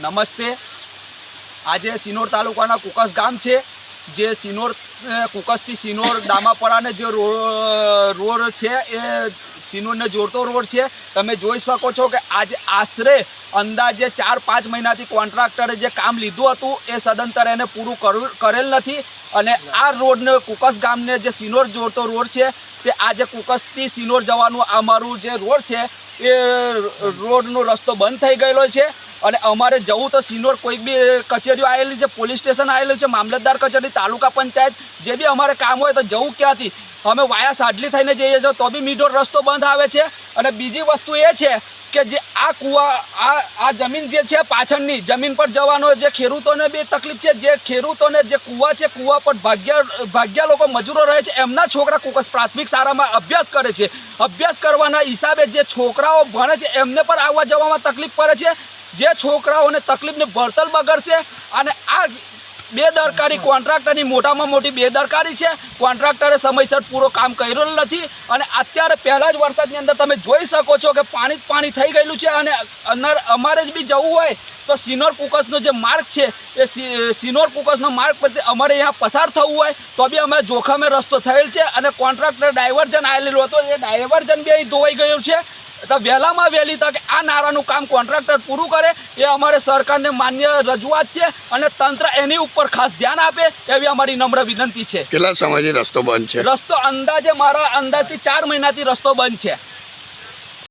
નમસ્તે. આજે સિનોર તાલુકાના કુકસ ગામ છે જે સિનોર કુકસથી સિનોર દામાપરાને જે રો- રોડ છે એ સિનોરને જોડતો રોડ છે. તમે જોઈ શકો છો કે આજે આશરે અંદાજે ચાર પાંચ મહિનાથી કોન્ટ્રાક્ટરે જે કામ લીધું હતું એ સદંતર એને પૂરું કરું- કરેલ નથી. અને આ રોડને કુકસ ગામને જે સિનોર જોડતો રોડ છે તે આજે કુકસથી સિનોર જવાનું અમારું જે રોડ છે એ રોડનો રસ્તો બંધ થઈ ગયેલો છે. અને અમારે જવું તો સિનોર કોઈ બી કચેરીઓ આવેલી છે, પોલીસ સ્ટેશન આવેલું છે, મામલતદાર કચેરી, તાલુકા પંચાયત, જે બી અમારે કામ હોય તો જવું ક્યાંથી? અમે વાયા સાડલી થઈને જઈએ છીએ, તો બી મીઠો રસ્તો બંધ આવે છે. અને બીજી વસ્તુ એ છે કે જે આ કૂવા, આ આ જમીન જે છે પાછળની, જમીન પર જવાનો જે ખેડૂતોને બી તકલીફ છે, જે ખેડૂતોને જે કૂવા છે, કૂવા પર ભાગ્યા ભાગ્યા લોકો મજૂરો રહે છે, એમના છોકરા કુકસ પ્રાથમિક શાળામાં અભ્યાસ કરે છે. અભ્યાસ કરવાના હિસાબે જે છોકરાઓ ભણે છે, એમને પણ આવવા જવામાં તકલીફ પડે છે. જે છોકરાઓને તકલીફને ભરતલ બગડશે અને આ બેદરકારી કોન્ટ્રાક્ટરની મોટામાં મોટી બેદરકારી છે. કોન્ટ્રાક્ટરે સમયસર પૂરો કામ કર્યું નથી અને અત્યારે પહેલાં જ વરસાદની અંદર તમે જોઈ શકો છો કે પાણી પાણી થઈ ગયેલું છે અને અંદર અમારે જ બી જવું હોય તો સિનોર કુકસનો જે માર્ગ છે એ સિનોર કુકસનો માર્ગ પરથી અમારે અહીંયા પસાર થવું હોય તો બી અમે જોખમે રસ્તો થયેલ છે અને કોન્ટ્રાક્ટર ડાયવર્જન આવેલું હતું. એ ડાયવર્જન બી અહીં ધોવાઈ ગયું છે. તો વહેલામાં વહેલી તકે આ નારાનું કામ કોન્ટ્રાક્ટર પૂરું કરે એ અમારે સરકારને માન્ય રજૂઆત છે અને તંત્ર એની ઉપર ખાસ ધ્યાન આપે એવી અમારી નમ્ર વિનંતી છે. કેટલા સમયથી રસ્તો બંધ છે? રસ્તો અંદાજે મારા અંદાજથી ચાર મહિનાથી રસ્તો બંધ છે.